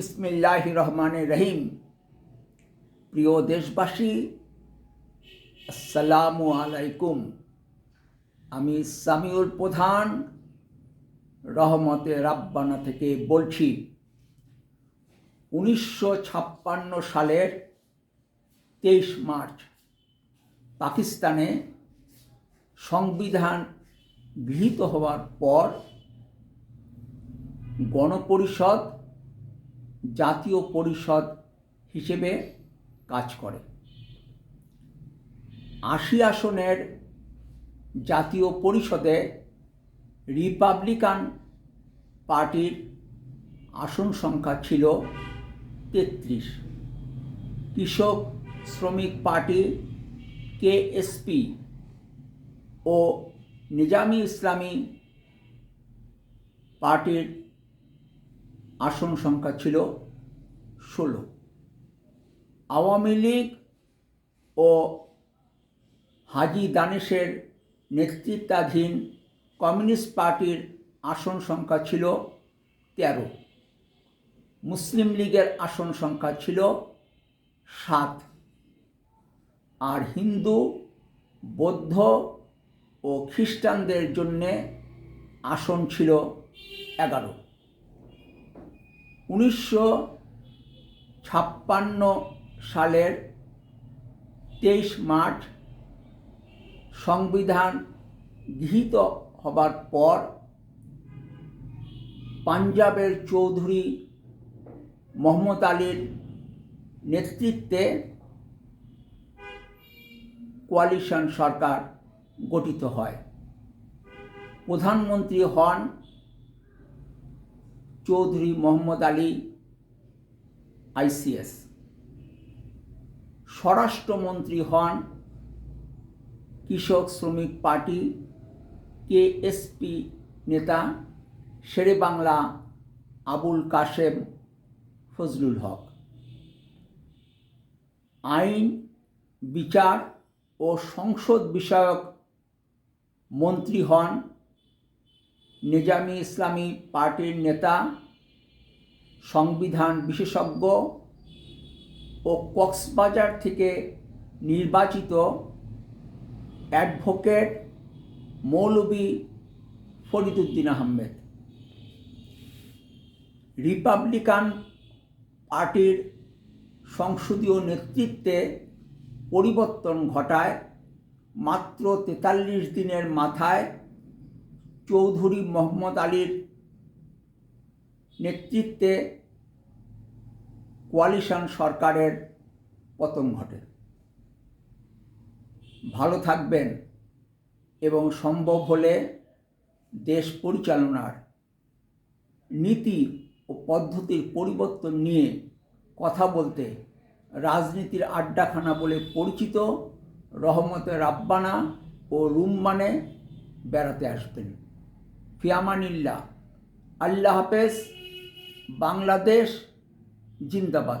বিসমিল্লাহ রহমান রহিম প্রিয় দেশবাসী, আসসালামু আলাইকুম। আমি সামিউল প্রধান, রহমতে রাব্বানা থেকে বলছি, উনিশশো ছাপ্পান্ন সালের তেইশ মার্চ, পাকিস্তানে সংবিধান গৃহীত হওয়ার পর গণপরিষদ জাতীয় পরিষদ হিসেবে কাজ করে। আশি আসনের জাতীয় পরিষদে রিপাবলিকান পার্টির আসন সংখ্যা ছিল তেত্রিশ। কৃষক শ্রমিক পার্টি কেএসপি ও নিজামি ইসলামী পার্টির আসন সংখ্যা ছিল ষোলো। আওয়ামী লীগ ও হাজি দানেশের নেতৃত্বাধীন কমিউনিস্ট পার্টির আসন সংখ্যা ছিল তেরো। মুসলিম লীগের আসন সংখ্যা ছিল সাত। আর হিন্দু, বৌদ্ধ ও খ্রিস্টানদের জন্যে আসন ছিল এগারো। উনিশশো ছাপ্পান্ন সালের তেইশ মার্চ সংবিধান গৃহীত হবার পর পাঞ্জাবের চৌধুরী মোহাম্মদ আলীর নেতৃত্বে কোয়ালিশন সরকার গঠিত হয়। প্রধানমন্ত্রী হন চৌধুরী মোহাম্মদ আলী আইসিএস স্বরাষ্ট্রমন্ত্রী হন কৃষক শ্রমিক পার্টি কেএসপি নেতা, শেরে বাংলা আবুল কাশেম ফজলুল হক। আইন, বিচার ও সংসদ বিষয়ক মন্ত্রী হন নিজামি ইসলামী পার্টির নেতা, সংবিধান বিশেষজ্ঞ ও কক্সবাজার থেকে নির্বাচিত অ্যাডভোকেট মৌলবী ফরিদুদ্দিন আহমেদ। রিপাবলিকান পার্টির সংসদীয় নেতৃত্বে পরিবর্তন ঘটায় মাত্র তেতাল্লিশ দিনের মাথায় চৌধুরী মোহাম্মদ আলীর নেতৃত্বে কোয়ালিশন সরকারের পতন ঘটে। ভালো থাকবেন এবং সম্ভব হলে দেশ পরিচালনার নীতি ও পদ্ধতির পরিবর্তন নিয়ে কথা বলতে রাজনীতির আড্ডাখানা বলে পরিচিত রহমতে রাব্বানা ও রুম্মানে বেড়াতে আসবেন। ফিয়ামানিল্লাহ। আল্লাহ হাফেজ বাংলাদেশ জিন্দাবাদ।